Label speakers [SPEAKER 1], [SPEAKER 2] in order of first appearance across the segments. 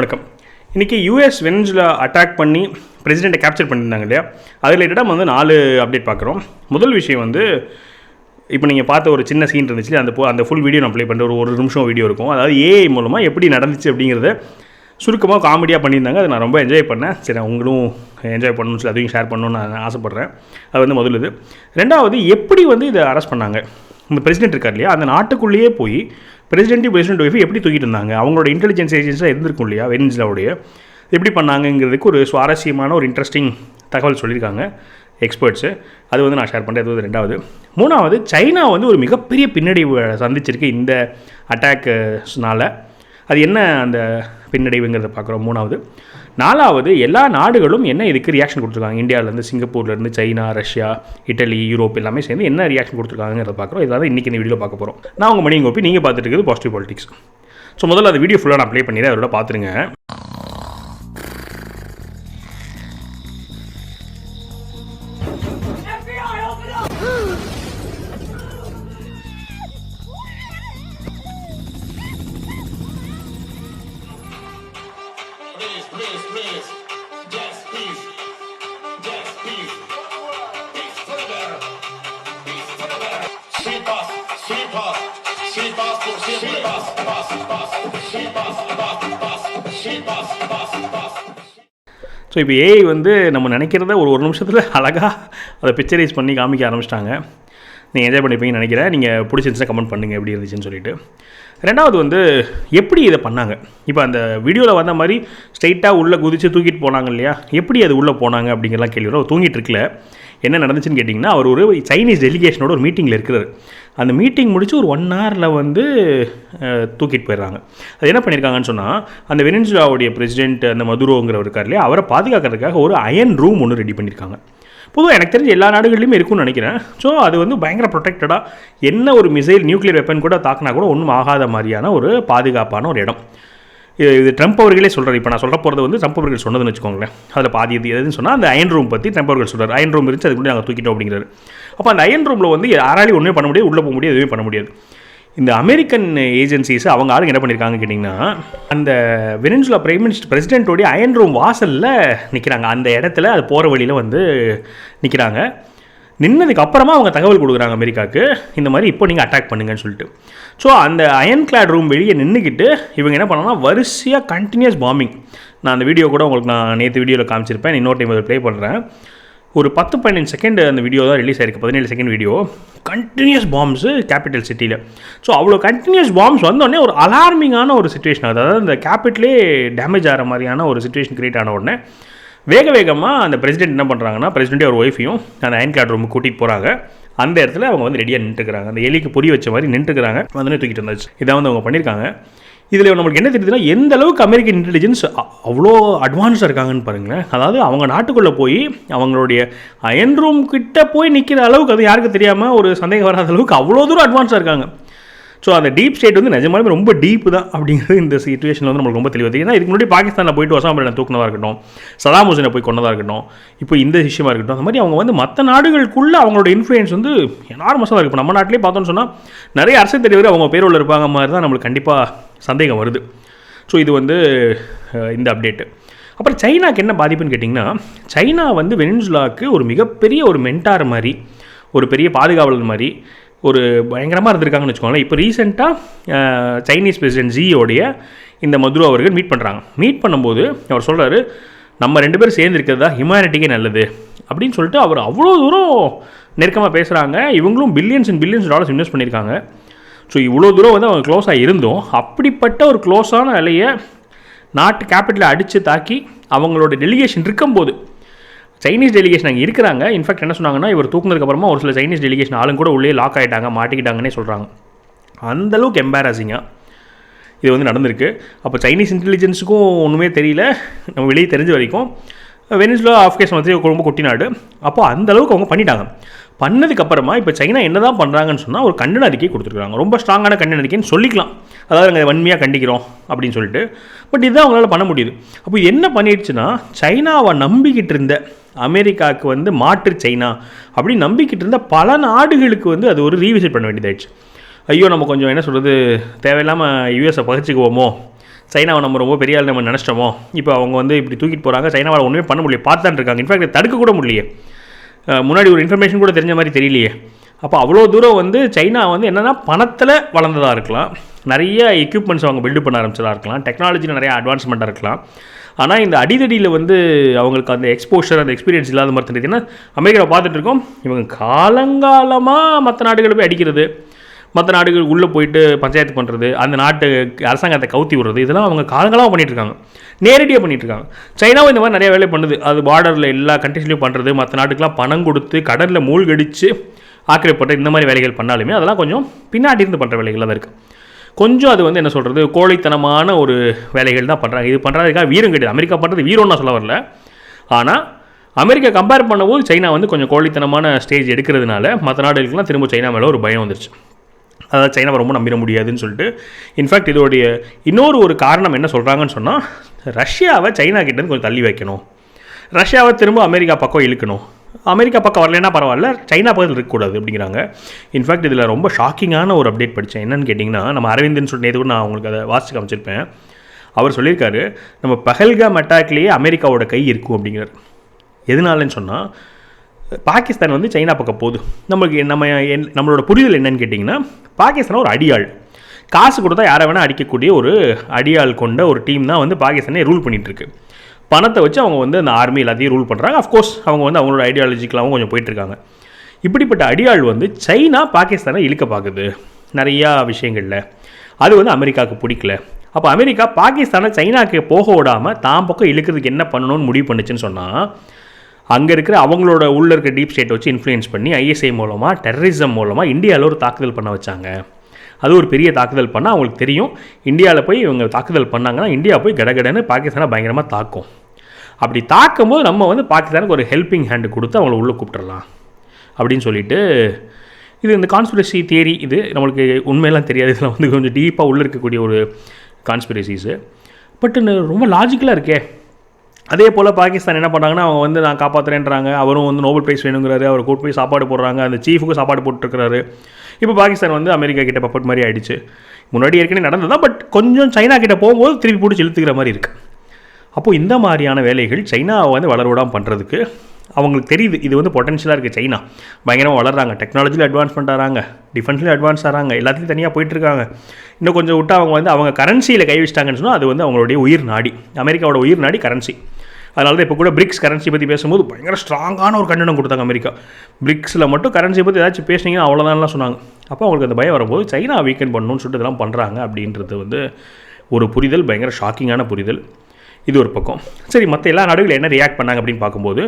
[SPEAKER 1] வணக்கம். இன்றைக்கி US Venezuela attack பண்ணி பிரசிடெண்ட்டை கேப்சர் பண்ணியிருந்தாங்க இல்லையா? அது ரிலேட்டடாக வந்து நாலு அப்டேட் பார்க்குறோம். முதல் விஷயம் வந்து இப்போ நீங்கள் பார்த்த ஒரு சின்ன சீன் இருந்துச்சு அந்த போ- அந்த ஃபுல் வீடியோ நான் ப்ளே பண்ணுற ஒரு ஒரு நிமிஷம் வீடியோ இருக்கும். அதாவது ஏஐ மூலமாக எப்படி நடந்துச்சு அப்படிங்கிறத சுருக்கமாக காமெடியாக பண்ணியிருந்தாங்க. அதை நான் ரொம்ப என்ஜாய் பண்ணேன். சரி உங்களும் என்ஜாய் பண்ணணும்னு சொல்லி அதையும் ஷேர் பண்ணணும்னு நான் ஆசைப்பட்றேன். அது வந்து முதல் இது. ரெண்டாவது எப்படி வந்து இதை அரெஸ்ட் பண்ணாங்க? இந்த பிரசிடென்ட் இருக்கார் இல்லையா? அந்த நாட்டுக்குள்ளேயே போய் பிரசிடென்ட்டையும் பிரசிடென்ட் ஒய்ஃபை எப்படி தூக்கிட்டு இருந்தாங்க? அவங்களோட இன்டெலிஜென்ஸ் ஏஜென்சியாக இருந்திருக்கும் இல்லையா? வெனிசுலாவுடைய. எப்படி பண்ணாங்கங்கிறதுக்கு ஒரு சுவாரஸ்யமான ஒரு இன்ட்ரெஸ்டிங் தகவல் சொல்லியிருக்காங்க எக்ஸ்பர்ட்ஸு அது வந்து நான் ஷேர் பண்ணுறேன் அது வந்து ரெண்டாவது. மூணாவது சைனா வந்து ஒரு மிகப்பெரிய பின்னடைவு சந்திச்சிருக்கு இந்த அட்டாக்ஸ்னால அது என்ன அந்த பின்னடைவுங்கிறத பார்க்குறோம். மூணாவது நாலாவது எல்லா நாடுகளும் என்ன இதுக்கு ரியாக்ஷன் கொடுத்துருக்காங்க? இந்தியாவிலேருந்து சிங்கப்பூர்லேருந்து சைனா ரஷ்யா இட்டலி யூரோப் எல்லாமே சேர்ந்து என்ன ரியாக்ஷன் கொடுத்துருக்காங்கிறத பார்க்குறோம். இதாவது இன்றைக்கி இந்த வீடியோ பார்க்க போகிறோம் நான் உங்கள் மணி கோப்பி நீங்கள் பார்த்துட்டு இருக்கிறது பாசிட்டிவ் பாலிட்டிக்ஸ் ஸோ முதல்ல அந்த வீடியோ ஃபுல்லாக நான் ப்ளே பண்ணிடுறேன். அதோட பார்த்துருங்க.
[SPEAKER 2] Please, please, please. Yes, peace. Yes, peace. Peace forever. Peace forever. Sweet pass, sweet pass, sweet pass, sweet pass, pass, pass, sweet pass, pass, pass, sweet pass, pass, pass.
[SPEAKER 1] So இப்போ AI வந்து நம்ம நினைக்கிறத ஒரு ஒரு நிமிஷத்தில் அழகாக அதை picturise பண்ணி காமிக்க ஆரம்பிச்சிட்டாங்க நீங்கள் என்ஜாய் பண்ணிப்பீங்கன்னு நினைக்கிறேன் நீங்கள் பிடிச்சிருந்துச்சுன்னா கமெண்ட் பண்ணுங்கள் எப்படி இருந்துச்சுன்னு சொல்லிட்டு ரெண்டாவது வந்து எப்படி இதை பண்ணாங்க? இப்போ அந்த வீடியோவில் வந்த மாதிரி ஸ்ட்ரைட்டாக உள்ளே குதித்து தூக்கிட்டு போனாங்க இல்லையா? எப்படி அது உள்ளே போனாங்க அப்படிங்கிறலாம் கேள்வி அவர் தூங்கிட்டு இருக்கல. என்ன நடந்துச்சுன்னு கேட்டிங்கன்னா அவர் ஒரு சைனீஸ் டெலிகேஷனோட ஒரு மீட்டிங்கில் இருக்கிறார். அந்த மீட்டிங் முடித்து ஒரு ஒன் ஹவரில் வந்து தூக்கிட்டு போயிடுறாங்க. அது என்ன பண்ணியிருக்காங்கன்னு சொன்னால் அந்த வெனின்சுலாவுடைய பிரசிடென்ட் அந்த மதுரோங்கிறவர் இருக்கார் இல்லையா? அவரை பாதுகாக்கிறதுக்காக ஒரு அயன் ரூம் ஒன்று ரெடி பண்ணியிருக்காங்க பொதுவாக எனக்கு தெரிஞ்சு எல்லா நாடுகள்லையுமே இருக்கும்னு நினைக்கிறேன். ஸோ அது வந்து பயங்கர ப்ரொடெக்டடாக என்ன ஒரு மிசைல் நியூக்ளியர் வெப்பன் கூட தாக்குனா கூட ஒன்றும் ஆகாத மாதிரியான ஒரு பாதுகாப்பான ஒரு இடம். இது இது ட்ரம்ப் அவர்களே சொல்கிறார் இப்போ நான் சொல்ல போகிறது வந்து ட்ரம்ப் அவர்கள் சொன்னதுன்னு வச்சுக்கோங்களேன். அதில் பாதி இது எதுன்னு சொன்னால் அந்த அயன் ரூம் பற்றி ட்ரம்ப் அவர்கள் சொல்கிறார் அயன் ரூம் இருந்துச்சு அது கூட நாங்கள் தூக்கிட்டோம் அப்படிங்கிறாரு. அப்போ அந்த அயன் ரூமில் வந்து யாராலையும் ஒன்றுமே பண்ண முடியாது உள்ளே போக முடியாது எதுவுமே பண்ண முடியாது. இந்த அமெரிக்கன் ஏஜென்சிஸ் அவங்க ஆளுங்க என்ன பண்ணியிருக்காங்க கேட்டிங்கன்னா அந்த வெனின்சுலா பிரைம் மினிஸ்டர் பிரசிடென்ட்டோடைய அயன் ரூம் வாசலில் நிற்கிறாங்க அந்த இடத்துல அது போகிற வழியில் வந்து நிற்கிறாங்க நின்னதுக்கு அப்புறமா அவங்க தகவல் கொடுக்குறாங்க அமெரிக்காவுக்கு. இந்த மாதிரி இப்போ நீங்கள் அட்டாக் பண்ணுங்கன்னு சொல்லிட்டு. ஸோ அந்த அயன் கிளாட் ரூம் வெளியே நின்றுக்கிட்டு இவங்க என்ன பண்ணாங்கன்னா வரிசையாக கண்டினியூஸ் பாம்பிங் நான் அந்த வீடியோ கூட உங்களுக்கு நான் நேற்று வீடியோவில் காமிச்சிருப்பேன். இன்னொரு டைம் அதை ப்ளே பண்ணுறேன் ஒரு பத்து பதினஞ்சு செகண்ட் அந்த வீடியோ தான் ரிலீஸ் ஆயிருக்கு. பதினேழு second video continuous bombs capital சிட்டியில் ஸோ அவ்வளோ கண்டினியூஸ் பாம்ஸ் வந்தோடனே ஒரு அலார்மிங்கான ஒரு சுச்சுவேஷன் அதாவது அந்த கேபிட்டலே டேமேஜ் ஆகிற மாதிரியான ஒரு சுச்சுவேஷன் க்ரியேட் ஆன உடனே வேக வேகமாக அந்த பிரசிடென்ட் என்ன பண்ணுறாங்கன்னா பிரசிடென்ட்டே ஒரு ஒய்ஃபையும் அந்த அயன் கார்டு ரூமுக்கு கூட்டிகிட்டு போகிறாங்க அந்த இடத்துல அவங்க வந்து ரெடியாக நின்றுக்கிறாங்க அந்த எலிக்கு பொரிய வச்ச மாதிரி நின்றுக்கிறாங்க வந்து தூக்கிட்டு வந்தாச்சு. இதை வந்து அவங்க பண்ணியிருக்காங்க இதில் நம்மளுக்கு என்ன தெரியுதுன்னா எந்த அளவுக்கு அமெரிக்கன் இன்டெலிஜென்ஸ் அவ்வளோ அட்வான்ஸாக இருக்காங்கன்னு பாருங்களேன். அதாவது அவங்க நாட்டுக்குள்ளே போய் அவங்களுடைய அயன் ரூம் கிட்ட போய் நிற்கிற அளவுக்கு அது யாருக்கு தெரியாமல் ஒரு சந்தேகம் வராத அளவுக்கு அவ்வளோ தூரம் அட்வான்ஸாக இருக்காங்க. ஸோ அந்த டீப் ஸ்டேட் வந்து நிஜமாலுமே ரொம்ப டீப் தான் அப்படிங்கிறது இந்த சுச்சுவேஷனில் வந்து நம்மளுக்கு ரொம்ப தெளிவாக தெரியும். ஏன்னா இதுக்கு முன்னாடி பாகிஸ்தானில் போயிட்டு ஒசாம் பின் தூக்கினதாக இருக்கட்டும் சதாம் போய் கொண்டதாக இருக்கட்டும் இப்போ இந்த விஷயமா இருக்கட்டும் அந்த மாதிரி அவங்க வந்து மற்ற நாடுகளுக்குள்ளே அவங்களோட இன்ஃப்ளூயன்ஸ் வந்து எனார்மஸாக இருக்குது இப்போ நம்ம நாட்டிலே பார்த்தோம்னு சொன்னால் நிறைய அரசு தலைவர் அவங்க பேரோட இருப்பாங்க மாதிரி தான் நம்மளுக்கு கண்டிப்பாக சந்தேகம் வருது. ஸோ இது வந்து இந்த அப்டேட்டு அப்புறம் சைனாக்கு என்ன பாதிப்புன்னு கேட்டிங்கன்னா சைனா வந்து வெனின்சுலாவுக்கு ஒரு மிகப்பெரிய ஒரு மென்டார் மாதிரி ஒரு பெரிய பாதுகாவலர் மாதிரி ஒரு பயங்கரமாக இருந்திருக்காங்கன்னு வச்சுக்கோங்களேன். இப்போ ரீசெண்டாக சைனீஸ் பிரசிடென்ட் ஜியோடைய இந்த மதுரு அவர்கள் மீட் பண்ணுறாங்க மீட் பண்ணும்போது அவர் சொல்கிறாரு நம்ம ரெண்டு பேரும் சேர்ந்து தான் ஹியூமனிட்டிக்கே நல்லது. அப்படின்னு சொல்லிட்டு அவர் அவ்வளோ தூரம் நெருக்கமாக பேசுகிறாங்க இவங்களும் billions and billions dollars invest பண்ணியிருக்காங்க. ஸோ இவ்வளோ தூரம் வந்து அவங்க க்ளோஸாக இருந்தோம் அப்படிப்பட்ட ஒரு க்ளோஸான நிலையை நாட்டு கேபிட்டலை அடித்து தாக்கி அவங்களோட டெலிகேஷன் இருக்கும்போது சைனீஸ் டெலிகேஷன் அங்கே இருக்கிறாங்க. இன்ஃபேக்ட் என்ன சொன்னாங்கன்னா இவர் தூக்குனதுக்கப்புறமா ஒரு சில சைனீஸ் டெலிகேஷன் ஆளும் கூட உள்ளே லாக் ஆகிட்டாங்க மாட்டிக்கிட்டாங்கன்னே சொல்கிறாங்க அந்தளவுக்கு எம்பாரசிங்காக இது வந்து நடந்திருக்கு. அப்போ சைனீஸ் இன்டெலிஜென்ஸுக்கும் ஒன்றுமே தெரியல. நம்ம வெளியே தெரிஞ்ச வரைக்கும் வெனிஸ்லா ஆப்கேஸ் வந்து ரொம்ப குட்டி நாடு அப்போ அந்த அளவுக்கு அவங்க பண்ணிட்டாங்க. பண்ணதுக்கப்புறமா இப்போ சைனா என்ன தான் பண்ணுறாங்கன்னு சொன்னால் ஒரு கண்டன அறிக்கை கொடுத்துருக்காங்க ரொம்ப ஸ்ட்ராங்கான கண்டன அறிக்கைன்னு சொல்லிக்கலாம். அதாவது நாங்கள் வன்மையாக கண்டிக்கிறோம் அப்படின்னு சொல்லிட்டு. பட் இதுதான் அவங்களால பண்ண முடியுது. அப்போ என்ன பண்ணிடுச்சுன்னா சைனாவை நம்பிக்கிட்டு இருந்த அமெரிக்காவுக்கு வந்து மாற்று சைனா அப்படி நம்பிக்கிட்டு இருந்த பல நாடுகளுக்கு வந்து அது ஒரு ரீவிசிட் பண்ண வேண்டியதாயிடுச்சு. ஐயோ நம்ம கொஞ்சம் என்ன சொல்கிறது தேவையில்லாமல் யூஎஸை பகிச்சுக்குவோமோ சைனாவை நம்ம ரொம்ப பெரிய ஆள் நம்ம நினச்சிட்டோமோ? இப்போ அவங்க வந்து இப்படி தூக்கிட்டு போகிறாங்க சைனாவால் ஒன்றுமே பண்ண முடியல பார்த்தான் இருக்காங்க. இன்ஃபேக்ட் தடுக்க கூட முடியலையே. முன்னாடி ஒரு இன்ஃபர்மேஷன் கூட தெரிஞ்ச மாதிரி தெரியலையே. அப்போ அவ்வளோ தூரம் வந்து சைனா வந்து என்னென்னா பணத்தில் வளர்ந்ததாக இருக்கலாம். நிறைய எக்யூப்மெண்ட்ஸ் அவங்க பில்டு பண்ண ஆரம்பிச்சதாக இருக்கலாம். டெக்னாலஜியில் நிறைய அட்வான்ஸ்மெண்ட்டாக இருக்கலாம். ஆனால் இந்த அடிதடியில் வந்து அவங்களுக்கு அந்த எக்ஸ்போஷர் அந்த எக்ஸ்பீரியன்ஸ் இல்லாத மாதிரி தெரியுதுன்னா அமெரிக்காவை பார்த்துட்டு இருக்கோம். இவங்க காலங்காலமாக மற்ற நாடுகளை போய் அடிக்கிறது மற்ற நாடுகள் உள்ளே போயிட்டு பஞ்சாயத்து பண்ணுறது அந்த நாட்டு அரசாங்கத்தை கவுத்தி விடுறது இதெல்லாம் அவங்க காலங்காலமாக பண்ணிகிட்ருக்காங்க இருக்காங்க. நேரடியாக பண்ணிகிட்ருக்காங்க இருக்காங்க. சைனாவும் இந்த மாதிரி நிறைய வேலை பண்ணுது. அது பார்டரில் எல்லா கண்ட்ரிஸ்லையும் பண்ணுறது மற்ற நாட்டுக்கெலாம் பணம் கொடுத்து கடலில் மூழ்கடிச்சு ஆக்கிரப்பட்ட இந்த மாதிரி வேலைகள் பண்ணாலுமே அதெல்லாம் கொஞ்சம் பின்னாடி இருந்து பண்ணுற வேலைகள் தான் இருக்குது கொஞ்சம் அது வந்து என்ன சொல்கிறது கோழைத்தனமான ஒரு வேலைகள் தான் பண்ணுறாங்க இது பண்ணுறதுக்காக வீரம் கிடையாது. அமெரிக்கா பண்ணுறது வீரம் நான் சொல்ல வரல. ஆனால் அமெரிக்கா கம்பேர் பண்ணும்போது சைனா வந்து கொஞ்சம் கோழித்தனமான ஸ்டேஜ் எடுக்கிறதுனால மற்ற நாடுகளுக்குலாம் திரும்ப சைனா மேலே ஒரு பயம் வந்துருச்சு. அதாவது சைனாவை ரொம்ப நம்பிட முடியாதுன்னு சொல்லிட்டு. இன்ஃபேக்ட் இதோடைய இன்னொரு ஒரு காரணம் என்ன சொல்கிறாங்கன்னு சொன்னால் ரஷ்யாவை சைனா கிட்டேருந்து கொஞ்சம் தள்ளி வைக்கணும். ரஷ்யாவை திரும்ப அமெரிக்கா பக்கம் இழுக்கணும். அமெரிக்கா பக்கம் வரலன்னா பரவாயில்ல சைனா பக்கத்தில் இருக்கக்கூடாது அப்படிங்கிறாங்க. இன்ஃபேக்ட் இதில் ரொம்ப ஷாக்கிங்கான ஒரு அப்டேட் படித்தேன் என்னன்னு கேட்டிங்கன்னா நம்ம அரவிந்தன் சொல்லி கூட நான் உங்களுக்கு அதை வாசிச்சு காமிச்சிருப்பேன். அவர் சொல்லியிருக்காரு நம்ம பஹல்காம் அட்டாக்லேயே அமெரிக்காவோட கை இருக்கும் அப்படிங்கிறார். எதனாலன்னு சொன்னால் பாகிஸ்தான் வந்து சைனா பக்கம் போகுது. நம்மளுக்கு நம்ம என்- நம்மளோட புரிதல் என்னன்னு கேட்டிங்கன்னா பாகிஸ்தான் ஒரு அடியாள். காசு கொடுத்தா யாரை வேணால் அடிக்கக்கூடிய ஒரு அடியாள் கொண்ட ஒரு டீம் தான் வந்து பாகிஸ்தானே ரூல் பண்ணிகிட்ருக்கு பணத்தை வச்சு அவங்க வந்து அந்த ஆர்மி எல்லாத்தையும் ரூல் பண்ணுறாங்க அஃப்கோர்ஸ் அவங்க வந்து அவங்களோட ஐடியாலஜிக்கலாகவும் கொஞ்சம் போயிட்டுருக்காங்க. இப்படிப்பட்ட அடியாள் வந்து சைனா பாகிஸ்தானை இழுக்க பார்க்குது நிறையா விஷயங்களில். அது வந்து அமெரிக்காவுக்கு பிடிக்கல. அப்போ அமெரிக்கா பாகிஸ்தானை சைனாக்கு போக விடாமல் தான் பக்கம் இழுக்கிறதுக்கு என்ன பண்ணணும்னு முடிவு பண்ணுச்சுன்னு சொன்னால் அங்கே இருக்கிற அவங்களோட உள்ள இருக்கிற டீப் ஸ்டேட் வச்சு இன்ஃப்ளூயன்ஸ் பண்ணி ஐஎஸ்ஐ மூலமாக டெரரிசம் மூலமாக இந்தியாவில் ஒரு தாக்குதல் பண்ண வச்சாங்க. அது ஒரு பெரிய தாக்குதல் பண்ணால் அவங்களுக்கு தெரியும். இந்தியாவில் போய் இவங்க தாக்குதல் பண்ணாங்கன்னா இந்தியா போய் கடகடன்னு பாகிஸ்தானை பயங்கரமாக தாக்கும். அப்படி தாக்கும்போது நம்ம வந்து பாகிஸ்தானுக்கு ஒரு ஹெல்பிங் ஹேண்டு கொடுத்து அவங்கள உள்ளே கூப்பிட்றலாம் அப்படின்னு சொல்லிட்டு இது இந்த கான்ஸ்பிரசி தியரி இது நம்மளுக்கு உண்மையெல்லாம் தெரியாது. இதில் வந்து கொஞ்சம் டீப்பாக உள்ளே இருக்கக்கூடிய ஒரு கான்ஸ்பிரசிஸு பட் ரொம்ப லாஜிக்கலாக இருக்கே. அதே போல் பாகிஸ்தான் என்ன பண்ணாங்கன்னா அவங்க வந்து நான் காப்பாற்றுறேன்றாங்க அவரும் வந்து நோபல் பிரைஸ் வேணுங்கிறாரு. அவர் கூட்டு போய் சாப்பாடு போடுறாங்க. அந்த சீஃபுக்கும் சாப்பாடு போட்டுருக்கிறாரு. இப்போ பாகிஸ்தான் வந்து அமெரிக்கா கிட்ட பப்பட் மாதிரி ஆயிடுச்சு. முன்னாடி ஏற்கனவே நடந்தது தான் பட் கொஞ்சம் சைனா கிட்ட போகும்போது திருப்பி பிடிச்சி இழுத்துக்கிற மாதிரி இருக்குது அப்போது இந்த மாதிரியான வேலைகள் சைனாவை வந்து வளரவிடாமல் பண்ணுறதுக்கு அவங்களுக்கு தெரியுது இது வந்து பொட்டன்ஷியலாக இருக்குது சைனா. பயங்கரமாக வளர்றாங்க டெக்னாலஜியில் அட்வான்ஸ்மெண்ட் ஆகிறாங்க டிஃபென்ஸ்லேயும் அட்வான்ஸ் ஆகிறாங்க எல்லாத்துலையும் தனியாக போயிட்டுருக்காங்க இன்னும் கொஞ்சம் விட்டு அவங்க வந்து அவங்க கரன்சியில் கை வச்சிட்டாங்கன்னு சொன்னால் அது வந்து அவங்களுடைய உயிர் நாடி அமெரிக்காவோட உயிர் நாடி கரன்சி அதனால தான் இப்போ கூட பிரிக்ஸ் கரன்சி பற்றி பேசும்போது பயங்கர ஸ்ட்ராங்கான ஒரு கண்டனம் கொடுத்தாங்க அமெரிக்கா. பிரிக்ஸில் மட்டும் கரன்சி பற்றி ஏதாச்சும் பேசுனீங்கன்னா அவ்வளோதான்லாம் சொன்னாங்க. அப்போ அவங்களுக்கு அந்த பயம் வரும்போது சைனா வீக்கெண்ட் பண்ணணும்னு சொல்லிட்டு இதெல்லாம் பண்ணுறாங்க அப்படின்றது வந்து ஒரு புரிதல் பயங்கர ஷாக்கிங்கான புரிதல். இது ஒரு பக்கம். சரி மற்ற எல்லா நாடுகளும் என்ன ரியாக்ட் பண்ணாங்க அப்படின்னு பார்க்கும்போது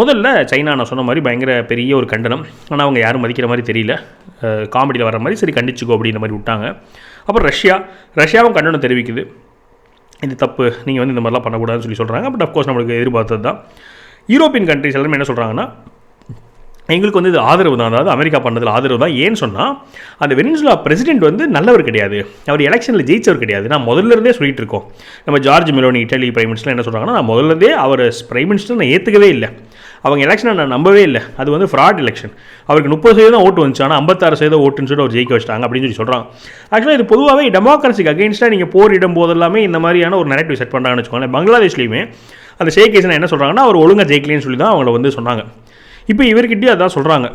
[SPEAKER 1] முதல்ல சைனா நான் சொன்ன மாதிரி பயங்கர பெரிய ஒரு கண்டனம். ஆனால் அவங்க யாரும் மதிக்கிற மாதிரி தெரியல. காமெடியில் வர மாதிரி சரி கண்டிச்சுக்கோ அப்படின்ற மாதிரி விட்டாங்க. அப்புறம் ரஷ்யா. ரஷ்யாவும் கண்டனம் தெரிவிக்குது. இது தப்பு நீங்கள் வந்து இந்த மாதிரிலாம் பண்ணக்கூடாதுன்னு சொல்லி சொல்கிறாங்க பட் அஃப்கோர்ஸ் நம்மளுக்கு எதிர்பார்த்தது தான் யூரோப்பியன் கண்ட்ரிஸ் எல்லாமே என்ன சொல்கிறாங்கன்னா எங்களுக்கு வந்து இது ஆதரவு தான். அதாவது அமெரிக்கா பண்ணதில் ஆதரவு தான். ஏன்னு சொன்னால் அந்த வெனிசுலா பிரசிடென்ட் வந்து நல்லவர் கிடையாது. அவர் எலெக்ஷனில் ஜெயிச்சவர் கிடையாது. நான் முதல்ல இருந்தே சொல்லிட்டு இருக்கோம். நம்ம Giorgia Meloni Italy prime minister என்ன சொல்கிறாங்கன்னா நான் முதல்ல இருந்தே அவர் பிரைம் மினிஸ்டர் நான் ஏற்றுக்கவே இல்லை. அவங்க எலெக்ஷனை நான் நம்பவே இல்லை. அது வந்து ஃப்ராட் எலெக்ஷன் அவருக்கு முப்பது சதவீதம் ஓட்டு வந்துச்சு. ஆனால் ஐம்பத்தாறு சதவீதம் ஓட்டுன்னு சொல்லிட்டு அவர் ஜெயிக்க வச்சிட்டாங்க அப்படின்னு சொல்லி சொல்கிறாங்க ஆக்சுவலாக இது பொதுவாகவே டெமோக்ரஸிக்கு அகேன்ஸ்டாக நீங்கள் போரிடும் போதெல்லாமே இந்த மாதிரியான ஒரு நெரட்டிவ் செட் பண்ணுறாங்கன்னு வச்சுக்கோங்களேன். பங்களாதேஷ்லையுமே அந்த ஷேக் ஹசீனா என்ன சொல்கிறாங்கன்னா அவர் ஒழுங்காக ஜெயிக்கலன்னு சொல்லி தான் அவங்கள வந்து சொன்னாங்க. இப்போ இவர்கிட்டயும் அதான் சொல்கிறாங்க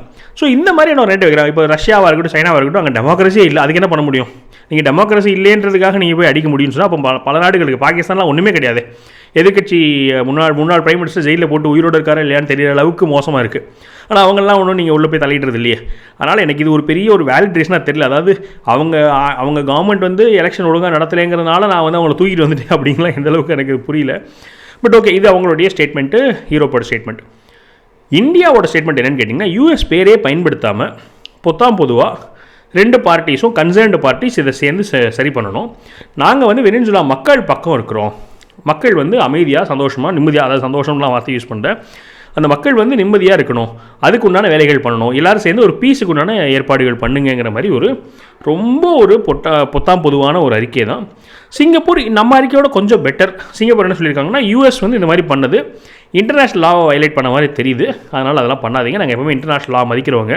[SPEAKER 1] ஸோ இந்த மாதிரியான ஒரு ரேட் வைக்கிறாங்க? இப்போ ரஷ்யாவாக இருக்கட்டும் சைனாவாக இருக்கட்டும் அங்கே டெமோக்ரஸியே இல்லை அதுக்கு என்ன பண்ண முடியும்? நீங்கள் டெமோக்ரஸி இல்லைன்றதுக்காக நீங்கள் போய் அடிக்க முடியும்னு சொன்னால் அப்போ பல- நாடுகளுக்கு பாகிஸ்தான்லாம் ஒன்றுமே கிடையாது. எதிர்கட்சி முன்னாள் முன்னாள் பிரைம் மினிஸ்டர் ஜெயிலில் போட்டு உயிரோடு இருக்காரா இல்லையான்னு தெரியற அளவுக்கு மோசமாக இருக்குது ஆனால் அவங்கெல்லாம் ஒன்றும் நீங்கள் உள்ளே போய் தலையிடுறது இல்லையே. அதனால் எனக்கு இது ஒரு பெரிய ஒரு வேலிடேஷனாக தெரியல. அதாவது அவங்க அவங்க கவர்மெண்ட் வந்து எலெக்ஷன் ஒழுங்காக நடத்தலைங்கிறதுனால நான் வந்து அவங்கள தூக்கிட்டு வந்துட்டேன் அப்படிங்கலாம் எந்த அளவுக்கு எனக்கு புரியல. பட் ஓகே இது அவங்களுடைய ஸ்டேட்மெண்ட்டு ஹீரோப்போட ஸ்டேட்மெண்ட் இந்தியாவோட ஸ்டேட்மெண்ட் என்னன்னு கேட்டிங்கன்னா யூஎஸ் பேரே பயன்படுத்தாமல் பொத்தாம் பொதுவாக ரெண்டு பார்ட்டிஸும் கன்சர்ன்டு பார்ட்டிஸ் இதை சேர்ந்து சரி பண்ணணும். நாங்கள் வந்து வெனின்சுலா மக்கள் பக்கம் இருக்கிறோம். மக்கள் வந்து அமைதியாக சந்தோஷமாக நிம்மதியாக அதாவது சந்தோஷம்லாம் வார்த்தை யூஸ் பண்ணுறேன் அந்த மக்கள் வந்து நிம்மதியாக இருக்கணும். அதுக்கு உண்டான வேலைகள் பண்ணணும். எல்லாரும் சேர்ந்து ஒரு பீஸுக்கு உண்டான ஏற்பாடுகள் பண்ணுங்கங்கிற மாதிரி ஒரு ரொம்ப ஒரு பொட்டா பொத்தாம் பொதுவான ஒரு அறிக்கை தான். சிங்கப்பூர் நம்ம அறிக்கையோட கொஞ்சம் பெட்டர் சிங்கப்பூர் என்ன சொல்லியிருக்காங்கன்னா யூஎஸ் வந்து இந்த மாதிரி பண்ணது. இன்டர்நேஷ்னல் லாவை வயலேட் பண்ண மாதிரி தெரியுது. அதனால் அதெல்லாம் பண்ணாதீங்க. நாங்கள் எப்பவுமே இன்டர்நேஷ்னல் லா மதிக்கிறவங்க.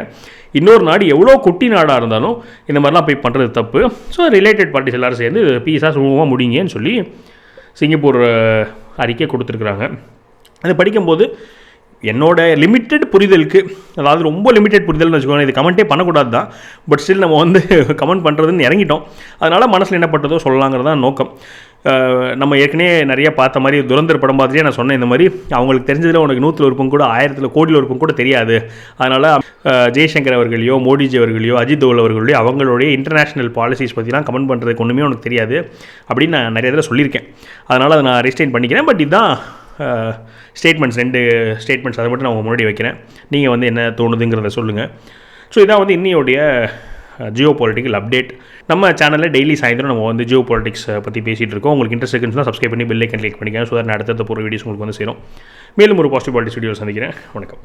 [SPEAKER 1] இன்னொரு நாடு எவ்வளோ குட்டி நாடாக இருந்தாலும் இந்த மாதிரிலாம் போய் பண்ணுறது தப்பு. ஸோ ரிலேட்டட் பார்ட்டிஸ் எல்லோரும் சேர்ந்து பீஸாக சுமூகமாக முடிங்கன்னு சொல்லி சிங்கப்பூர் அறிக்கை கொடுத்துருக்குறாங்க. அது படிக்கும்போது என்னோட லிமிட்டெட் புரிதலுக்கு அதாவது ரொம்ப லிமிட்டெட் புரிதல்னு வச்சுக்கோங்க இது கமெண்ட்டே பண்ணக்கூடாது தான். பட் ஸ்டில் நம்ம வந்து கமெண்ட் பண்ணுறதுன்னு இறங்கிட்டோம். அதனால் மனசில் என்ன பண்ணுறதோ சொல்லலாங்கிறது தான் நோக்கம். நம்ம ஏற்கனவே நிறைய பார்த்த மாதிரி துரந்தர் படம் பார்த்துட்டே நான் சொன்னேன் இந்த மாதிரி அவங்களுக்கு தெரிஞ்சதில் உனக்கு நூற்றில் ஒரு பங்கு கூட ஆயிரத்தில் கோடியில் ஒரு பங்கு கூட தெரியாது. அதனால் ஜெய்சங்கர் அவர்களையோ மோடிஜி அவர்களையோ அஜித் தோல் அவர்களையோ அவங்களுடைய இன்டர்நேஷ்னல் பாலிசிஸ் பற்றிலாம் கமெண்ட் பண்ணுறதுக்கு ஒன்றுமே உனக்கு தெரியாது அப்படின்னு நான் நிறைய தடவை சொல்லியிருக்கேன். அதனால் அதை நான் ரெஸ்டைன் பண்ணிக்கிறேன். பட் இதுதான் ஸ்டேட்மெண்ட்ஸ் ரெண்டு ஸ்டேட்மெண்ட்ஸ் அதை மட்டும் நான் உங்கள் முன்னாடி வைக்கிறேன். நீங்கள் வந்து என்ன தோணுதுங்கிறத சொல்லுங்கள் ஸோ இதான் வந்து இன்னையோடைய ஜியோ பொலிட்டிக்கல் அப்டேட் நம்ம சேனலில் டெய்லி சாயந்தரம் நம்ம வந்து ஜியோ பாலிட்டிக்ஸ் பற்றி பேசிகிட்டு இருக்கோம். உங்களுக்கு இன்ட்ரெஸ்ட் இருக்குன்னு சப்ஸ்கிரைப் பண்ணி பெல் ஐக்கன் கிளிக் பண்ணிக்கோங்க. ஸோ நான் அடுத்தடுத்த போகிற வீடியோஸ் உங்களுக்கு வந்து சேரும். மேலும் ஒரு பாசிட்டிவ் பாலிட்டிக்ஸ் வீடியோ சந்திக்கிறேன். வணக்கம்.